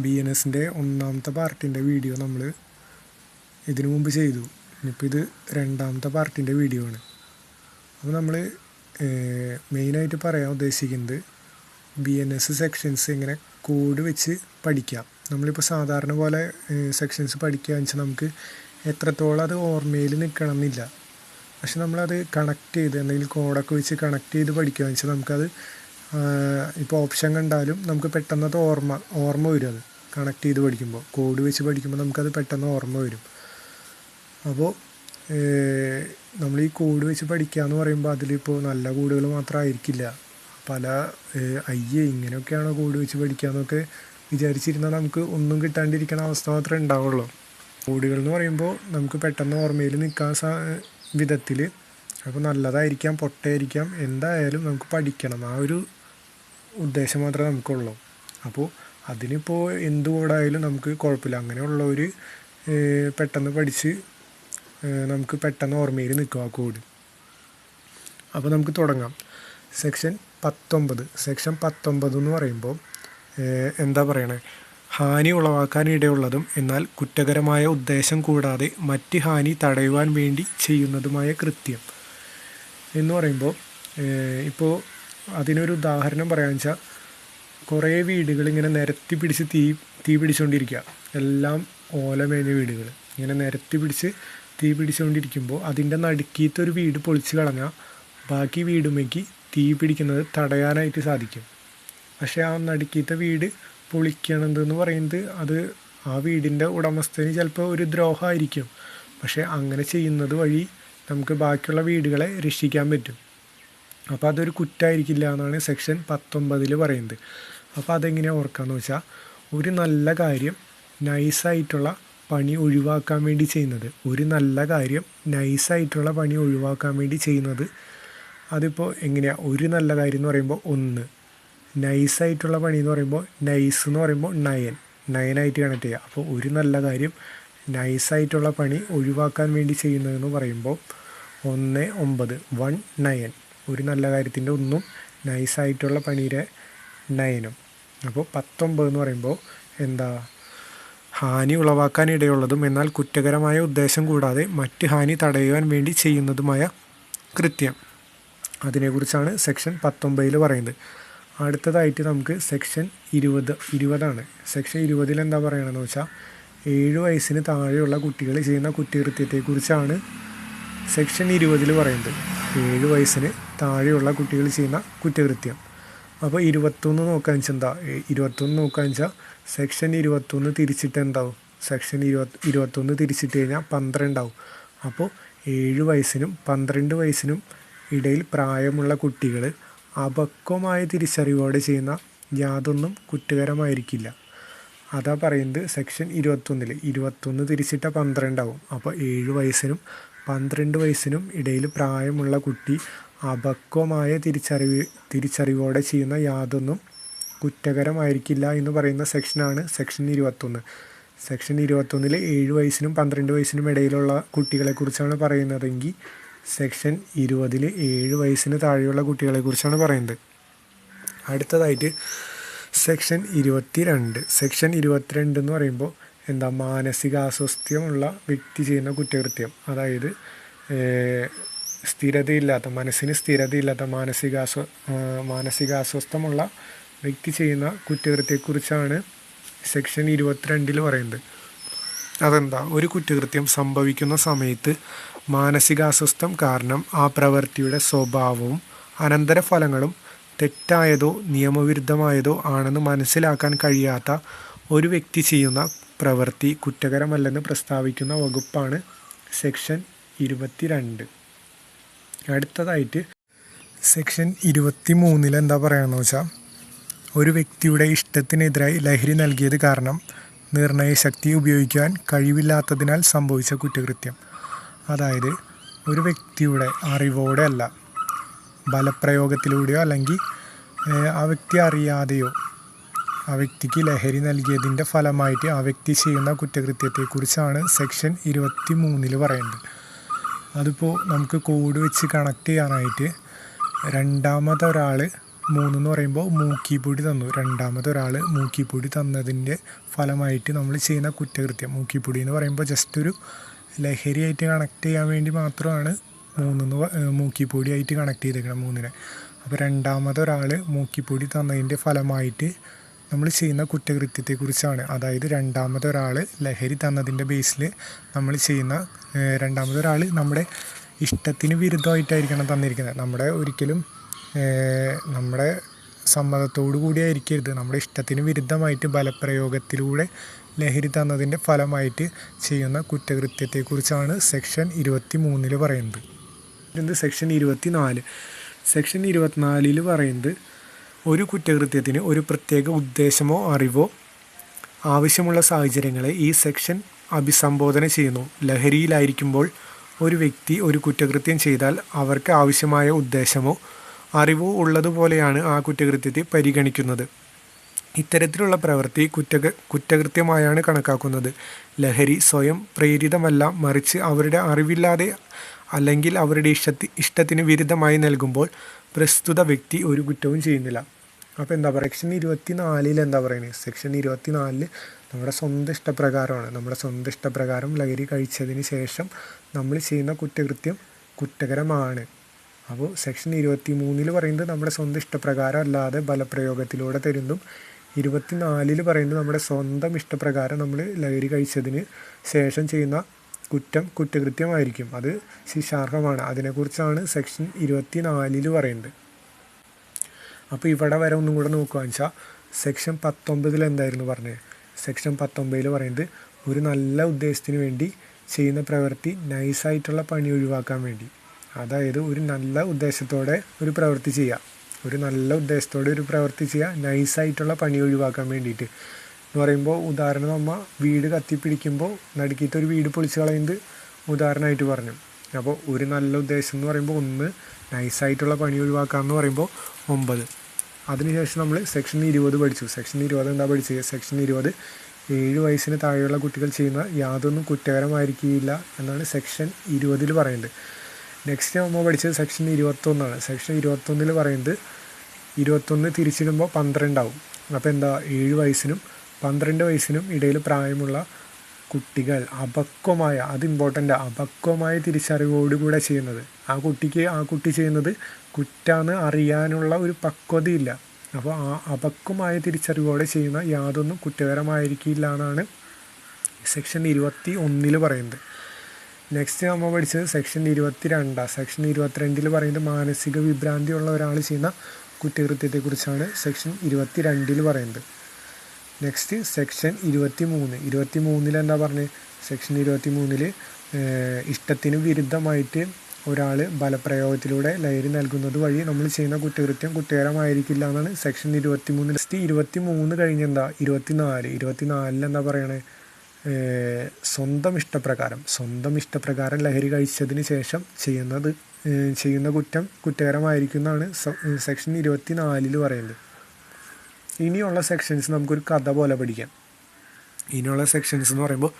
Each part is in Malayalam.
ബി എൻ എസിന്റെ ഒന്നാമത്തെ പാർട്ടിന്റെ വീഡിയോ നമ്മൾ ഇതിനു മുമ്പ് ചെയ്തു. ഇനിയിപ്പോൾ ഇത് രണ്ടാമത്തെ പാർട്ടിന്റെ വീഡിയോ ആണ്. അപ്പോൾ നമ്മൾ മെയിനായിട്ട് പറയാൻ ഉദ്ദേശിക്കുന്നത് ബി എൻ എസ് സെക്ഷൻസ് ഇങ്ങനെ കോഡ് വെച്ച് പഠിക്കാം. നമ്മളിപ്പോൾ സാധാരണ പോലെ സെക്ഷൻസ് പഠിക്കുക വെച്ചാൽ നമുക്ക് എത്രത്തോളം അത് ഓർമ്മയിൽ നിൽക്കണം എന്നില്ല പക്ഷെ നമ്മളത് കണക്ട് ചെയ്ത് എന്തെങ്കിലും കോഡൊക്കെ വെച്ച് കണക്ട് ചെയ്ത് പഠിക്കുക വെച്ചാൽ നമുക്കത് ഇപ്പോൾ ഓപ്ഷൻ കണ്ടാലും നമുക്ക് പെട്ടെന്ന് അത് ഓർമ്മ ഓർമ്മ വരും അത്. കണക്ട് ചെയ്ത് പഠിക്കുമ്പോൾ കോഡ് വെച്ച് പഠിക്കുമ്പോൾ നമുക്കത് പെട്ടെന്ന് ഓർമ്മ വരും. അപ്പോൾ നമ്മൾ ഈ കോഡ് വെച്ച് പഠിക്കുക എന്ന് പറയുമ്പോൾ അതിലിപ്പോൾ നല്ല കോഡുകൾ മാത്രമായിരിക്കില്ല പല അയ്യേ ഇങ്ങനെയൊക്കെയാണോ കോഡ് വെച്ച് പഠിക്കുക എന്നൊക്കെ വിചാരിച്ചിരുന്നാൽ നമുക്ക് ഒന്നും കിട്ടാണ്ടിരിക്കുന്ന അവസ്ഥ മാത്രമേ ഉണ്ടാവുള്ളൂ. കോഡുകൾ എന്ന് പറയുമ്പോൾ നമുക്ക് പെട്ടെന്ന് ഓർമ്മയിൽ നിൽക്കാൻ സാ വിധത്തിൽ അപ്പോൾ നല്ലതായിരിക്കാം പൊട്ടയായിരിക്കാം എന്തായാലും നമുക്ക് പഠിക്കണം. ആ ഒരു ഉദ്ദേശം മാത്രമേ നമുക്കുള്ളൂ. അപ്പോൾ അതിനിപ്പോൾ എന്ത് കോഡായാലും നമുക്ക് കുഴപ്പമില്ല. ഒരു പെട്ടെന്ന് പഠിച്ച് നമുക്ക് പെട്ടെന്ന് ഓർമ്മയിൽ നിൽക്കും ആ കോഡ്. അപ്പോൾ നമുക്ക് തുടങ്ങാം. സെക്ഷൻ പത്തൊമ്പത്. സെക്ഷൻ പത്തൊമ്പത് എന്ന് പറയുമ്പോൾ എന്താ പറയണേ? ഹാനി ഉളവാക്കാനിടയുള്ളതും എന്നാൽ കുറ്റകരമായ ഉദ്ദേശം കൂടാതെ മറ്റ് ഹാനി തടയുവാൻ വേണ്ടി ചെയ്യുന്നതുമായ കൃത്യം എന്ന് പറയുമ്പോൾ ഇപ്പോൾ അതിനൊരു ഉദാഹരണം പറയാന്ന് വെച്ചാൽ കുറേ വീടുകൾ ഇങ്ങനെ നിരത്തി പിടിച്ച് തീ തീ പിടിച്ചുകൊണ്ടിരിക്കുക എല്ലാം ഓലമേഞ്ഞ വീടുകൾ. ഇങ്ങനെ നിരത്തി പിടിച്ച് തീ പിടിച്ചുകൊണ്ടിരിക്കുമ്പോൾ അതിന്റെ നടുക്കീത്തെ ഒരു വീട് പൊളിച്ച് കളഞ്ഞാൽ ബാക്കി വീടുമേക്ക് തീ പിടിക്കുന്നത് തടയാനായിട്ട് സാധിക്കും. പക്ഷേ ആ നടുക്കീത്തെ വീട് പൊളിക്കണതെന്ന് പറയുന്നത് അത് ആ വീടിന്റെ ഉടമസ്ഥന് ചിലപ്പോൾ ഒരു ദ്രോഹമായിരിക്കും. പക്ഷേ അങ്ങനെ ചെയ്യുന്നത് വഴി നമുക്ക് ബാക്കിയുള്ള വീടുകളെ രക്ഷിക്കാൻ പറ്റും. അപ്പോൾ അതൊരു കുറ്റമായിരിക്കില്ല എന്നാണ് സെക്ഷൻ പത്തൊമ്പതിൽ പറയുന്നത്. അപ്പോൾ അതെങ്ങനെയാണ് ഓർക്കാമെന്ന് വെച്ചാൽ ഒരു നല്ല കാര്യം നൈസായിട്ടുള്ള പണി ഒഴിവാക്കാൻ വേണ്ടി ചെയ്യുന്നത്. ഒരു നല്ല കാര്യം നൈസായിട്ടുള്ള പണി ഒഴിവാക്കാൻ വേണ്ടി ചെയ്യുന്നത് അതിപ്പോൾ എങ്ങനെയാണ് ഒരു നല്ല കാര്യം എന്ന് പറയുമ്പോൾ ഒന്ന്. നൈസായിട്ടുള്ള പണി എന്ന് പറയുമ്പോൾ നൈസ് എന്ന് പറയുമ്പോൾ നയൻ. നയനായിട്ട് കണക്ട് ചെയ്യുക അപ്പോൾ ഒരു നല്ല കാര്യം നൈസായിട്ടുള്ള പണി ഒഴിവാക്കാൻ വേണ്ടി ചെയ്യുന്നതെന്ന് പറയുമ്പോൾ ഒന്ന് ഒമ്പത് വൺ നയൻ. ഒരു നല്ല കാര്യത്തിന്റെ ഒന്നും നൈസായിട്ടുള്ള പണിയുടെ നയനും. അപ്പോൾ പത്തൊമ്പത് എന്ന് പറയുമ്പോൾ എന്താ ഹാനി ഉളവാക്കാൻ ഇടയുള്ളതും എന്നാൽ കുറ്റകരമായ ഉദ്ദേശം കൂടാതെ മറ്റ് ഹാനി തടയുവാൻ വേണ്ടി ചെയ്യുന്നതുമായ കൃത്യം. അതിനെക്കുറിച്ചാണ് സെക്ഷൻ പത്തൊമ്പതിൽ പറയുന്നത്. അടുത്തതായിട്ട് നമുക്ക് സെക്ഷൻ ഇരുപത് ഇരുപതാണ്. സെക്ഷൻ ഇരുപതിൽ എന്താ പറയണമെന്ന് വെച്ചാൽ ഏഴ് വയസ്സിന് താഴെയുള്ള കുട്ടികൾ ചെയ്യുന്ന കുറ്റകൃത്യത്തെക്കുറിച്ചാണ് സെക്ഷൻ ഇരുപതിൽ പറയുന്നത്. ഏഴ് വയസ്സിന് താഴെയുള്ള കുട്ടികൾ ചെയ്യുന്ന കുറ്റകൃത്യം. അപ്പോൾ ഇരുപത്തൊന്ന് നോക്കാൻ വെച്ചാൽ എന്താ ഇരുപത്തൊന്ന് നോക്കാൻ വെച്ചാൽ സെക്ഷൻ ഇരുപത്തൊന്ന് തിരിച്ചിട്ട് എന്താവും? സെക്ഷൻ ഇരുപത് ഇരുപത്തൊന്ന് തിരിച്ചിട്ട് കഴിഞ്ഞാൽ പന്ത്രണ്ടാവും. അപ്പോൾ ഏഴ് വയസ്സിനും പന്ത്രണ്ട് വയസ്സിനും ഇടയിൽ പ്രായമുള്ള കുട്ടികൾ അപക്വമായ തിരിച്ചറിവോടെ ചെയ്യുന്ന യാതൊന്നും കുറ്റകരമായിരിക്കില്ല. അതാ പറയുന്നത് സെക്ഷൻ ഇരുപത്തൊന്നിൽ ഇരുപത്തൊന്ന് തിരിച്ചിട്ട പന്ത്രണ്ടാവും. അപ്പോൾ ഏഴ് വയസ്സിനും പന്ത്രണ്ട് വയസ്സിനും ഇടയിൽ പ്രായമുള്ള കുട്ടി അപക്വമായ തിരിച്ചറിവ് തിരിച്ചറിവോടെ ചെയ്യുന്ന യാതൊന്നും കുറ്റകരമായിരിക്കില്ല എന്ന് പറയുന്ന സെക്ഷനാണ് സെക്ഷൻ ഇരുപത്തൊന്ന്. സെക്ഷൻ ഇരുപത്തൊന്നിൽ ഏഴ് വയസ്സിനും പന്ത്രണ്ട് വയസ്സിനും ഇടയിലുള്ള കുട്ടികളെക്കുറിച്ചാണ് പറയുന്നതെങ്കിൽ സെക്ഷൻ ഇരുപതിൽ ഏഴ് വയസ്സിന് താഴെയുള്ള കുട്ടികളെക്കുറിച്ചാണ് പറയുന്നത്. അടുത്തതായിട്ട് സെക്ഷൻ ഇരുപത്തി രണ്ട് സെക്ഷൻ ഇരുപത്തിരണ്ട് എന്ന് പറയുമ്പോൾ എന്താ മാനസികാസ്വസ്ഥ്യമുള്ള വ്യക്തി ചെയ്യുന്ന കുറ്റകൃത്യം. അതായത് സ്ഥിരതയില്ലാത്ത മനസ്സിന് സ്ഥിരതയില്ലാത്ത മാനസികാസ്വ മാനസികാസ്വസ്ഥമുള്ള വ്യക്തി ചെയ്യുന്ന കുറ്റകൃത്യത്തെക്കുറിച്ചാണ് സെക്ഷൻ ഇരുപത്തിരണ്ടിൽ പറയുന്നത്. അതെന്താ ഒരു കുറ്റകൃത്യം സംഭവിക്കുന്ന സമയത്ത് മാനസികാസ്വസ്ഥം കാരണം ആ പ്രവൃത്തിയുടെ സ്വഭാവവും അനന്തരഫലങ്ങളും തെറ്റായതോ നിയമവിരുദ്ധമായതോ ആണെന്ന് മനസ്സിലാക്കാൻ കഴിയാത്ത ഒരു വ്യക്തി ചെയ്യുന്ന പ്രവൃത്തി കുറ്റകരമല്ലെന്ന് പ്രസ്താവിക്കുന്ന വകുപ്പാണ് സെക്ഷൻ ഇരുപത്തിരണ്ട്. അടുത്തതായിട്ട് സെക്ഷൻ ഇരുപത്തി മൂന്നിൽ എന്താ പറയുകയെന്ന് വെച്ചാൽ ഒരു വ്യക്തിയുടെ ഇഷ്ടത്തിനെതിരായി ലഹരി നൽകിയത് കാരണം നിർണയശക്തി ഉപയോഗിക്കാൻ കഴിവില്ലാത്തതിനാൽ സംഭവിച്ച കുറ്റകൃത്യം. അതായത് ഒരു വ്യക്തിയുടെ അറിവോടെ അല്ല ബലപ്രയോഗത്തിലൂടെയോ അല്ലെങ്കിൽ ആ വ്യക്തി അറിയാതെയോ ആ വ്യക്തിക്ക് ലഹരി നൽകിയതിന്റെ ഫലമായിട്ട് ആ വ്യക്തി ചെയ്യുന്ന കുറ്റകൃത്യത്തെക്കുറിച്ചാണ് സെക്ഷൻ ഇരുപത്തി മൂന്നിൽ പറയുന്നത്. അതിപ്പോൾ നമുക്ക് കോഡ് വെച്ച് കണക്ട് ചെയ്യാനായിട്ട് രണ്ടാമതൊരാൾ മൂന്നെന്ന് പറയുമ്പോൾ മൂക്കിപ്പൊടി തന്നു. രണ്ടാമതൊരാൾ മൂക്കിപ്പൊടി തന്നതിന്റെ ഫലമായിട്ട് നമ്മൾ ചെയ്യുന്ന കുറ്റകൃത്യം. മൂക്കിപ്പൊടി എന്ന് പറയുമ്പോൾ ജസ്റ്റ് ഒരു ലഹരിയായിട്ട് കണക്ട് ചെയ്യാൻ വേണ്ടി മാത്രമാണ് മൂന്നെന്ന് മൂക്കിപ്പൊടിയായിട്ട് കണക്ട് ചെയ്തേക്കണം മൂന്നിനെ. അപ്പോൾ രണ്ടാമതൊരാൾ മൂക്കിപ്പൊടി തന്നതിന്റെ ഫലമായിട്ട് നമ്മൾ ചെയ്യുന്ന കുറ്റകൃത്യത്തെക്കുറിച്ചാണ്. അതായത് രണ്ടാമതൊരാൾ ലഹരി തന്നതിന്റെ ബേസിൽ നമ്മൾ ചെയ്യുന്ന രണ്ടാമതൊരാൾ നമ്മുടെ ഇഷ്ടത്തിന് വിരുദ്ധമായിട്ടായിരിക്കണം തന്നിരിക്കുന്നത്. നമ്മുടെ ഒരിക്കലും നമ്മുടെ സമ്മതത്തോടു കൂടിയായിരിക്കരുത് നമ്മുടെ ഇഷ്ടത്തിന് വിരുദ്ധമായിട്ട് ബലപ്രയോഗത്തിലൂടെ ലഹരി തന്നതിന്റെ ഫലമായിട്ട് ചെയ്യുന്ന കുറ്റകൃത്യത്തെക്കുറിച്ചാണ് സെക്ഷൻ ഇരുപത്തി മൂന്നിൽ പറയുന്നത് സെക്ഷൻ ഇരുപത്തി നാല് സെക്ഷൻ ഇരുപത്തിനാലിൽ പറയുന്നത് ഒരു കുറ്റകൃത്യത്തിന് ഒരു പ്രത്യേക ഉദ്ദേശമോ അറിവോ ആവശ്യമുള്ള സാഹചര്യങ്ങളെ ഈ സെക്ഷൻ അഭിസംബോധന ചെയ്യുന്നു. ലഹരിയിലായിരിക്കുമ്പോൾ ഒരു വ്യക്തി ഒരു കുറ്റകൃത്യം ചെയ്താൽ അവർക്ക് ആവശ്യമായ ഉദ്ദേശമോ അറിവോ ഉള്ളതുപോലെയാണ് ആ കുറ്റകൃത്യത്തെ പരിഗണിക്കുന്നത്. ഇത്തരത്തിലുള്ള പ്രവൃത്തി കുറ്റക കുറ്റകൃത്യമായാണ് കണക്കാക്കുന്നത്. ലഹരി സ്വയം പ്രേരിതമല്ല മറിച്ച് അവരുടെ അറിവില്ലാതെ അല്ലെങ്കിൽ അവരുടെ ഇഷ്ടത്തി ഇഷ്ടത്തിന് വിരുദ്ധമായി നൽകുമ്പോൾ പ്രസ്തുത വ്യക്തി ഒരു കുറ്റവും ചെയ്യുന്നില്ല. അപ്പോൾ എന്താ പറയുക സെക്ഷൻ ഇരുപത്തി നാലിൽ എന്താ പറയുന്നത് സെക്ഷൻ ഇരുപത്തി നാലിൽ നമ്മുടെ സ്വന്തം ഇഷ്ടപ്രകാരമാണ്. നമ്മുടെ സ്വന്തം ഇഷ്ടപ്രകാരം ലഹരി കഴിച്ചതിന് ശേഷം നമ്മൾ ചെയ്യുന്ന കുറ്റകൃത്യം കുറ്റകരമാണ്. അപ്പോൾ സെക്ഷൻ ഇരുപത്തി മൂന്നിൽ പറയുന്നത് നമ്മുടെ സ്വന്തം ഇഷ്ടപ്രകാരം അല്ലാതെ ബലപ്രയോഗത്തിലൂടെ തരുന്നതും ഇരുപത്തി നാലിൽ പറയുന്നത് നമ്മുടെ സ്വന്തം ഇഷ്ടപ്രകാരം നമ്മൾ ലഹരി കഴിച്ചതിന് ശേഷം ചെയ്യുന്ന കുറ്റം കുറ്റകൃത്യമായിരിക്കും. അത് ശിക്ഷാർഹമാണ്. അതിനെക്കുറിച്ചാണ് സെക്ഷൻ ഇരുപത്തി നാലിൽ പറയുന്നത്. അപ്പോൾ ഇവിടെ വരെ ഒന്നും കൂടെ നോക്കുകയെന്ന് വെച്ചാൽ സെക്ഷൻ പത്തൊമ്പതിൽ എന്തായിരുന്നു പറഞ്ഞത്? സെക്ഷൻ പത്തൊമ്പതിൽ പറയുന്നത് ഒരു നല്ല ഉദ്ദേശത്തിന് വേണ്ടി ചെയ്യുന്ന പ്രവൃത്തി നൈസായിട്ടുള്ള പണി ഒഴിവാക്കാൻ വേണ്ടി. അതായത് ഒരു നല്ല ഉദ്ദേശത്തോടെ ഒരു പ്രവൃത്തി ചെയ്യുക. ഒരു നല്ല ഉദ്ദേശത്തോടെ ഒരു പ്രവൃത്തി ചെയ്യുക നൈസായിട്ടുള്ള പണി ഒഴിവാക്കാൻ വേണ്ടിയിട്ട്. എന്ന് പറയുമ്പോൾ ഉദാഹരണം നമ്മ വീട് കത്തിപ്പിടിക്കുമ്പോൾ നടുക്കിയിട്ട് ഒരു വീട് പൊളിച്ച് കളയുന്നത് ഉദാഹരണമായിട്ട് പറഞ്ഞു. അപ്പോൾ ഒരു നല്ല ഉദ്ദേശം എന്ന് പറയുമ്പോൾ ഒന്ന് നൈസായിട്ടുള്ള പണി ഒഴിവാക്കുക എന്ന് പറയുമ്പോൾ ഒമ്പത്. അതിനുശേഷം നമ്മൾ സെക്ഷൻ ഇരുപത് പഠിച്ചു. സെക്ഷൻ ഇരുപത് എന്താ പഠിച്ചത്? സെക്ഷൻ ഇരുപത് ഏഴ് വയസ്സിന് താഴെയുള്ള കുട്ടികൾ ചെയ്യുന്ന യാതൊന്നും കുറ്റകരമായിരിക്കില്ല എന്നാണ് സെക്ഷൻ ഇരുപതിൽ പറയുന്നത്. നെക്സ്റ്റ് നമ്മൾ പഠിച്ചത് സെക്ഷൻ ഇരുപത്തൊന്നാണ്. സെക്ഷൻ ഇരുപത്തൊന്നിൽ പറയുന്നത് ഇരുപത്തൊന്ന് തിരിച്ചിടുമ്പോൾ പന്ത്രണ്ടാവും. അപ്പോൾ എന്താ? ഏഴ് വയസ്സിനും പന്ത്രണ്ട് വയസ്സിനും ഇടയിൽ പ്രായമുള്ള കുട്ടികൾ അപക്വമായ അത് ഇമ്പോർട്ടന്റ് അപക്വമായ തിരിച്ചറിവോടുകൂടെ ചെയ്യുന്നത്. ആ കുട്ടിക്ക് ആ കുട്ടി ചെയ്യുന്നത് കുറ്റാന്ന് അറിയാനുള്ള ഒരു പക്വതയില്ല. അപ്പോൾ ആ അപക്വമായ തിരിച്ചറിവോടെ ചെയ്യുന്ന യാതൊന്നും കുറ്റകരമായിരിക്കില്ല എന്നാണ് സെക്ഷൻ ഇരുപത്തി ഒന്നിൽ പറയുന്നത്. നെക്സ്റ്റ് നമ്മൾ പഠിച്ചത് സെക്ഷൻ ഇരുപത്തി രണ്ടാണ് സെക്ഷൻ ഇരുപത്തിരണ്ടിൽ പറയുന്നത് മാനസിക വിഭ്രാന്തി ഉള്ള ഒരാൾ ചെയ്യുന്ന കുറ്റകൃത്യത്തെക്കുറിച്ചാണ് സെക്ഷൻ ഇരുപത്തി രണ്ടിൽ പറയുന്നത്. നെക്സ്റ്റ് സെക്ഷൻ ഇരുപത്തി മൂന്ന് ഇരുപത്തി മൂന്നിൽ എന്താ പറഞ്ഞത് സെക്ഷൻ ഇരുപത്തി മൂന്നിൽ ഇഷ്ടത്തിന് വിരുദ്ധമായിട്ട് ഒരാൾ ബലപ്രയോഗത്തിലൂടെ ലഹരി നൽകുന്നത് വഴി നമ്മൾ ചെയ്യുന്ന കുറ്റകൃത്യം കുറ്റകരമായിരിക്കില്ല എന്നാണ് സെക്ഷൻ ഇരുപത്തി മൂന്ന് നെക്സ്റ്റ് ഇരുപത്തി മൂന്ന് കഴിഞ്ഞെന്താ ഇരുപത്തി നാല് ഇരുപത്തി നാലിൽ എന്താ പറയണേ? സ്വന്തം ഇഷ്ടപ്രകാരം സ്വന്തം ഇഷ്ടപ്രകാരം ലഹരി കഴിച്ചതിന് ശേഷം ചെയ്യുന്നത് ചെയ്യുന്ന കുറ്റം കുറ്റകരമായിരിക്കുന്നതാണ് സെക്ഷൻ ഇരുപത്തി നാലിൽ പറയുന്നത്. ഇനിയുള്ള സെക്ഷൻസ് നമുക്കൊരു കഥ പോലെ പഠിക്കാം. ഇനിയുള്ള സെക്ഷൻസ് എന്ന് പറയുമ്പോൾ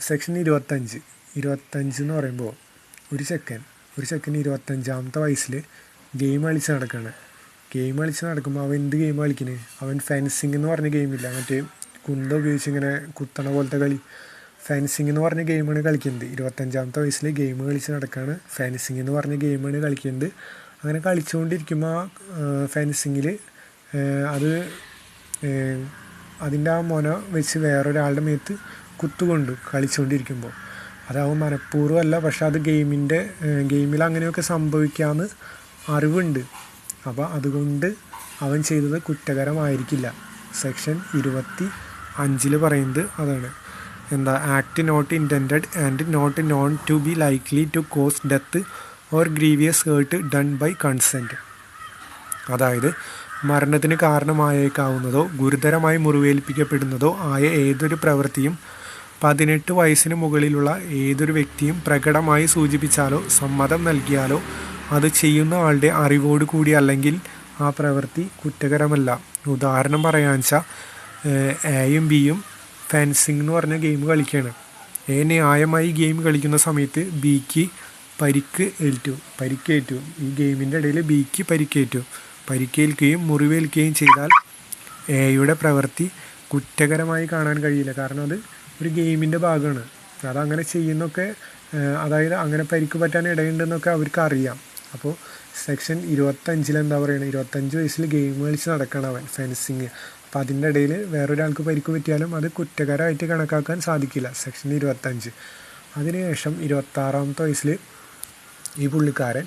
സെക്ഷൻ ഇരുപത്തഞ്ച്. ഇരുപത്തഞ്ച് എന്ന് പറയുമ്പോൾ ഒരു ചെക്കൻ ഒരു ചെക്കൻ ഇരുപത്തഞ്ചാമത്തെ വയസ്സിൽ ഗെയിം കളിച്ച് നടക്കുകയാണ് ഗെയിം കളിച്ച് നടക്കുമ്പോൾ അവൻ എന്ത് ഗെയിം കളിക്കുന്നത് അവൻ ഫെൻസിങ് എന്ന് പറഞ്ഞ ഗെയിമില്ല മറ്റേ കുന്ത ഉപയോഗിച്ച് ഇങ്ങനെ കുത്തണ പോലത്തെ കളി. ഫെൻസിങ് എന്ന് പറഞ്ഞ ഗെയിമാണ് കളിക്കുന്നത് ഇരുപത്തഞ്ചാമത്തെ വയസ്സിൽ ഗെയിം കളിച്ച് നടക്കുകയാണ് ഫെൻസിങ് എന്ന് പറഞ്ഞ ഗെയിമാണ് കളിക്കുന്നത് അങ്ങനെ കളിച്ചുകൊണ്ടിരിക്കുമ്പോൾ ഫെൻസിങ്ങിൽ അത് അതിന്റെ ആ മൊന വെച്ച് വേറൊരാളുടെ മേത്ത് കുത്തുകൊണ്ടു കളിച്ചുകൊണ്ടിരിക്കുമ്പോൾ. അതാവും മനഃപൂർവമല്ല പക്ഷേ അത് ഗെയിമിന്റെ ഗെയിമിൽ അങ്ങനെയൊക്കെ സംഭവിക്കാമെന്ന് അറിവുണ്ട്. അപ്പോൾ അതുകൊണ്ട് അവൻ ചെയ്തത് കുറ്റകരമായിരിക്കില്ല. സെക്ഷൻ ഇരുപത്തി അഞ്ചിൽ പറയുന്നത് അതാണ്. എന്താ act not intended and not known to be likely to cause death or grievous hurt done by consent. അതായത് മരണത്തിന് കാരണമായേക്കാവുന്നതോ ഗുരുതരമായി മുറിവേൽപ്പിക്കപ്പെടുന്നതോ ആയ ഏതൊരു പ്രവൃത്തിയും പതിനെട്ട് വയസ്സിന് മുകളിലുള്ള ഏതൊരു വ്യക്തിയും പ്രകടമായി സൂചിപ്പിച്ചാലോ സമ്മതം നൽകിയാലോ അത് ചെയ്യുന്ന ആളുടെ അറിവോട് കൂടി അല്ലെങ്കിൽ ആ പ്രവൃത്തി കുറ്റകരമല്ല. ഉദാഹരണം പറയാന്ന് വെച്ചാൽ എയും ബിയും ഫെൻസിങ് എന്ന് പറഞ്ഞ ഗെയിം കളിക്കുകയാണ് എ ന്യായമായി ഗെയിം കളിക്കുന്ന സമയത്ത് ബിക്ക് പരിക്ക് ഏറ്റു പരിക്കേറ്റു. ഈ ഗെയിമിന്റെ ഇടയിൽ ബിക്ക് പരിക്കേറ്റു. പരിക്കേൽക്കുകയും മുറിവേൽക്കുകയും ചെയ്താൽ എയുടെ പ്രവൃത്തി കുറ്റകരമായി കാണാൻ കഴിയില്ല. കാരണം അത് ഒരു ഗെയിമിന്റെ ഭാഗമാണ്. അതങ്ങനെ ചെയ്യുന്നൊക്കെ അതായത് അങ്ങനെ പരിക്ക് പറ്റാൻ ഇടയുണ്ടെന്നൊക്കെ അവർക്ക് അറിയാം. അപ്പോൾ സെക്ഷൻ ഇരുപത്തഞ്ചിൽ എന്താ പറയുന്നത് ഇരുപത്തഞ്ച് വയസ്സിൽ ഗെയിം കളിച്ച് നടക്കണം അവൻ ഫെൻസിങ്. അപ്പോൾ അതിന്റെ ഇടയിൽ വേറൊരാൾക്ക് പരിക്ക് പറ്റിയാലും അത് കുറ്റകരമായിട്ട് കണക്കാക്കാൻ സാധിക്കില്ല സെക്ഷൻ ഇരുപത്തഞ്ച്. അതിനുശേഷം ഇരുപത്താറാമത്തെ വയസ്സിൽ ഈ പുള്ളിക്കാരൻ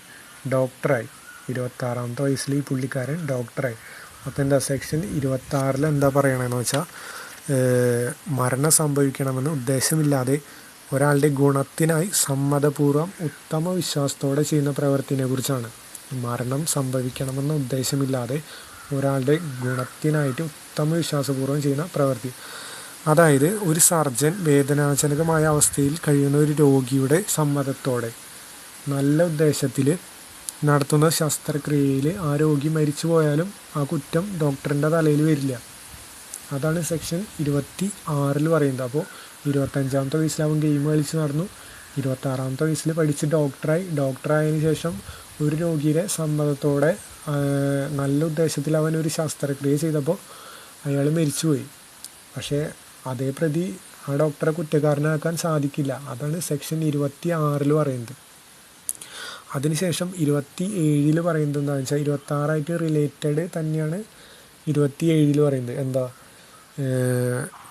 ഡോക്ടറായി. ഇരുപത്താറാമത്തെ വയസ്സിൽ ഈ പുള്ളിക്കാരൻ ഡോക്ടറായി അപ്പോൾ എന്താ സെക്ഷൻ ഇരുപത്താറിൽ എന്താ പറയണമെന്ന് വെച്ചാൽ മരണം സംഭവിക്കണമെന്ന് ഉദ്ദേശമില്ലാതെ ഒരാളുടെ ഗുണത്തിനായി സമ്മതപൂർവം ഉത്തമ വിശ്വാസത്തോടെ ചെയ്യുന്ന പ്രവൃത്തിനെ കുറിച്ചാണ്. മരണം സംഭവിക്കണമെന്ന ഉദ്ദേശമില്ലാതെ ഒരാളുടെ ഗുണത്തിനായിട്ട് ഉത്തമ വിശ്വാസപൂർവം ചെയ്യുന്ന പ്രവൃത്തി. അതായത് ഒരു സർജൻ വേദനാജനകമായ അവസ്ഥയിൽ കഴിയുന്ന ഒരു രോഗിയുടെ സമ്മതത്തോടെ നല്ല ഉദ്ദേശത്തിൽ നടത്തുന്ന ശസ്ത്രക്രിയയിൽ ആ രോഗി മരിച്ചു പോയാലും ആ കുറ്റം ഡോക്ടറിന്റെ തലയിൽ വരില്ല. അതാണ് സെക്ഷൻ ഇരുപത്തി ആറിൽ പറയുന്നത്. അപ്പോൾ ഇരുപത്തഞ്ചാമത്തെ വയസ്സിലാവും ഗെയിം കളിച്ച് നടന്നു. ഇരുപത്താറാമത്തെ വയസ്സിൽ പഠിച്ച് ഡോക്ടറായി. ഡോക്ടറായതിനു ശേഷം ഒരു രോഗിയുടെ സമ്മതത്തോടെ നല്ല ഉദ്ദേശത്തിൽ അവൻ ഒരു ശസ്ത്രക്രിയ ചെയ്തപ്പോൾ അയാൾ മരിച്ചുപോയി. പക്ഷേ അതേ പ്രതി ആ ഡോക്ടറെ കുറ്റക്കാരനാക്കാൻ സാധിക്കില്ല. അതാണ് സെക്ഷൻ ഇരുപത്തി ആറിൽ പറയുന്നത്. അതിനുശേഷം ഇരുപത്തി ഏഴിൽ പറയുന്നത് എന്താണെന്ന് വെച്ചാൽ ഇരുപത്തി ആറായിട്ട് റിലേറ്റഡ് തന്നെയാണ് ഇരുപത്തി ഏഴിൽ പറയുന്നത്. എന്താ?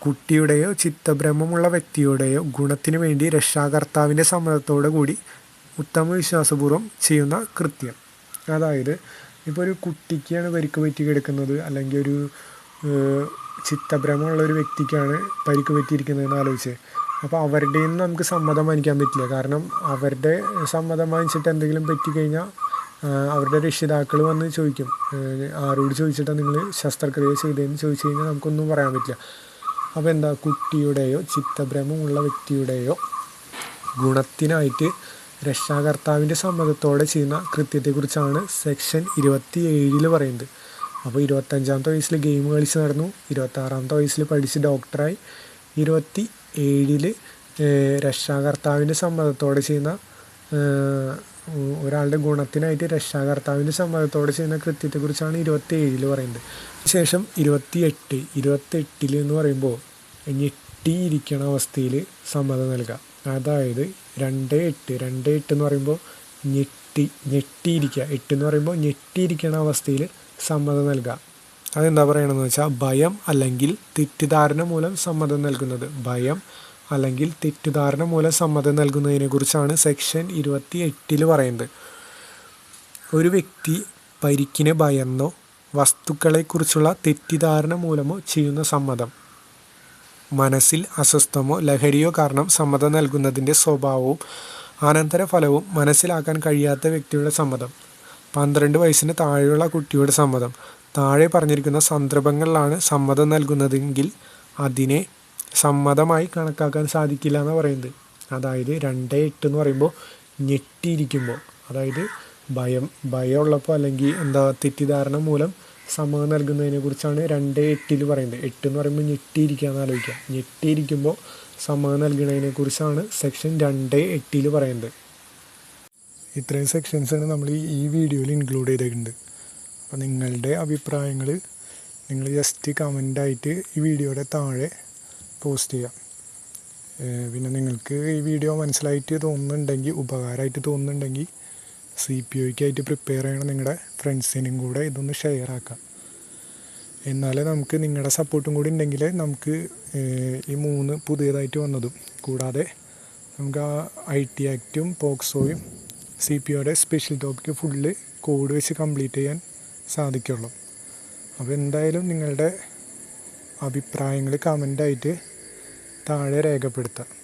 കുട്ടിയുടെയോ ചിത്തഭ്രമമുള്ള വ്യക്തിയുടെയോ ഗുണത്തിന് വേണ്ടി രക്ഷാകർത്താവിന്റെ സമ്മതത്തോടു കൂടി ഉത്തമ വിശ്വാസപൂർവം ചെയ്യുന്ന കൃത്യം. അതായത് ഇപ്പോൾ ഒരു കുട്ടിക്കാണ് പരിക്ക് പറ്റി കിടക്കുന്നത് അല്ലെങ്കിൽ ഒരു ചിത്തഭ്രമമുള്ള ഒരു വ്യക്തിക്കാണ് പരിക്ക് പറ്റിയിരിക്കുന്നതെന്ന് ആലോചിച്ച്. അപ്പോൾ അവരുടെ നിന്ന് നമുക്ക് സമ്മതം വാങ്ങിക്കാൻ പറ്റില്ല. കാരണം അവരുടെ സമ്മതം വാങ്ങിച്ചിട്ട് എന്തെങ്കിലും പറ്റിക്കഴിഞ്ഞാൽ അവരുടെ രക്ഷിതാക്കൾ വന്ന് ചോദിക്കും. ആരോട് ചോദിച്ചിട്ടാണ് നിങ്ങൾ ശസ്ത്രക്രിയ ചെയ്തതെന്ന് ചോദിച്ചു കഴിഞ്ഞാൽ നമുക്കൊന്നും പറയാൻ പറ്റില്ല. അപ്പോൾ എന്താ കുട്ടിയുടെയോ ചിത്തഭ്രമമുള്ള വ്യക്തിയുടെയോ ഗുണത്തിനായിട്ട് രക്ഷാകർത്താവിന്റെ സമ്മതത്തോടെ ചെയ്യുന്ന കൃത്യത്തെക്കുറിച്ചാണ് സെക്ഷൻ ഇരുപത്തി ഏഴിൽ പറയുന്നത്. അപ്പോൾ ഇരുപത്തഞ്ചാമത്തെ വയസ്സിൽ ഗെയിം കളിച്ച് നടന്നു ഇരുപത്താറാമത്തെ വയസ്സിൽ പഠിച്ച് ഡോക്ടറായി ഇരുപത്തി ഏഴിൽ രക്ഷാകർത്താവിന്റെ സമ്മതത്തോടെ ചെയ്യുന്ന ഒരാളുടെ ഗുണത്തിനായിട്ട് രക്ഷാകർത്താവിന്റെ സമ്മതത്തോടെ ചെയ്യുന്ന കൃത്യത്തെക്കുറിച്ചാണ് ഇരുപത്തി ഏഴിൽ പറയുന്നത്. ശേഷം ഇരുപത്തി എട്ട് ഇരുപത്തി എട്ടിൽ എന്ന് പറയുമ്പോൾ ഞെട്ടിയിരിക്കണ അവസ്ഥയിൽ സമ്മതം നൽകുക. അതായത് രണ്ട് എട്ട് രണ്ട് എട്ട് എന്ന് പറയുമ്പോൾ ഞെട്ടി ഞെട്ടിയിരിക്കുക. എട്ട് എന്ന് പറയുമ്പോൾ ഞെട്ടിയിരിക്കണ അവസ്ഥയിൽ സമ്മതം നൽകാം അതെന്താ പറയണമെന്ന് വെച്ചാൽ ഭയം അല്ലെങ്കിൽ തെറ്റിദ്ധാരണ മൂലം സമ്മതം നൽകുന്നത്. ഭയം അല്ലെങ്കിൽ തെറ്റിദ്ധാരണ മൂലം സമ്മതം നൽകുന്നതിനെ കുറിച്ചാണ് സെക്ഷൻ ഇരുപത്തി എട്ടിൽ പറയുന്നത്. ഒരു വ്യക്തി പരിക്കിനെ ഭയന്നോ വസ്തുക്കളെക്കുറിച്ചുള്ള തെറ്റിദ്ധാരണ മൂലമോ ചെയ്യുന്ന സമ്മതം മനസ്സിൽ അസ്വസ്ഥമോ ലഹരിയോ കാരണം സമ്മതം നൽകുന്നതിന്റെ സ്വഭാവവും അനന്തരഫലവും മനസ്സിലാക്കാൻ കഴിയാത്ത വ്യക്തിയുടെ സമ്മതം പന്ത്രണ്ട് വയസ്സിന് താഴെയുള്ള കുട്ടിയുടെ സമ്മതം താഴെ പറഞ്ഞിരിക്കുന്ന സന്ദർഭങ്ങളിലാണ് സമ്മതം നൽകുന്നതെങ്കിൽ അതിനെ സമ്മതമായി കണക്കാക്കാൻ സാധിക്കില്ല എന്ന് പറയുന്നത്. അതായത് രണ്ട് എട്ട് എന്ന് പറയുമ്പോൾ ഞെട്ടിയിരിക്കുമ്പോൾ അതായത് ഭയം ഭയമുള്ളപ്പോൾ അല്ലെങ്കിൽ എന്താ തെറ്റിദ്ധാരണ മൂലം സമ്മതം നൽകുന്നതിനെ കുറിച്ചാണ് രണ്ട് എട്ടിൽ പറയുന്നത്. എട്ട് എന്ന് പറയുമ്പോൾ ഞെട്ടിയിരിക്കുക എന്ന് ആലോചിക്കുക. ഞെട്ടിയിരിക്കുമ്പോൾ സമ്മതം നൽകുന്നതിനെ കുറിച്ചാണ് സെക്ഷൻ രണ്ട് എട്ടിൽ പറയുന്നത്. ഇത്രയും സെക്ഷൻസാണ് നമ്മൾ ഈ വീഡിയോയിൽ ഇൻക്ലൂഡ് ചെയ്തിട്ടുണ്ട്. അപ്പോൾ നിങ്ങളുടെ അഭിപ്രായങ്ങൾ നിങ്ങൾ ജസ്റ്റ് കമന്റായിട്ട് ഈ വീഡിയോയുടെ താഴെ പോസ്റ്റ് ചെയ്യാം. പിന്നെ നിങ്ങൾക്ക് ഈ വീഡിയോ മനസ്സിലായിട്ട് തോന്നുന്നുണ്ടെങ്കിൽ ഉപകാരമായിട്ട് തോന്നുന്നുണ്ടെങ്കിൽ സി പി ഒക്കായിട്ട് പ്രിപ്പയർ ചെയ്യണം നിങ്ങളുടെ ഫ്രണ്ട്സിനും കൂടെ ഇതൊന്ന് ഷെയർ ആക്കാം. എന്നാലേ നമുക്ക് നിങ്ങളുടെ സപ്പോർട്ടും കൂടി ഉണ്ടെങ്കിൽ നമുക്ക് ഈ മൂന്ന് പുതിയതായിട്ട് വന്നതും. കൂടാതെ നമുക്ക് ആ ഐ ടി ആക്റ്റും പോക്സോയും സി പി ഒയുടെ സ്പെഷ്യൽ ടോപ്പിക്ക് ഫുള്ള് കോഡ് വെച്ച് കംപ്ലീറ്റ് ചെയ്യാൻ സാധിക്കുള്ളൂ. അപ്പോൾ എന്തായാലും നിങ്ങളുടെ അഭിപ്രായങ്ങൾ കമന്റായിട്ട് താഴെ രേഖപ്പെടുത്താം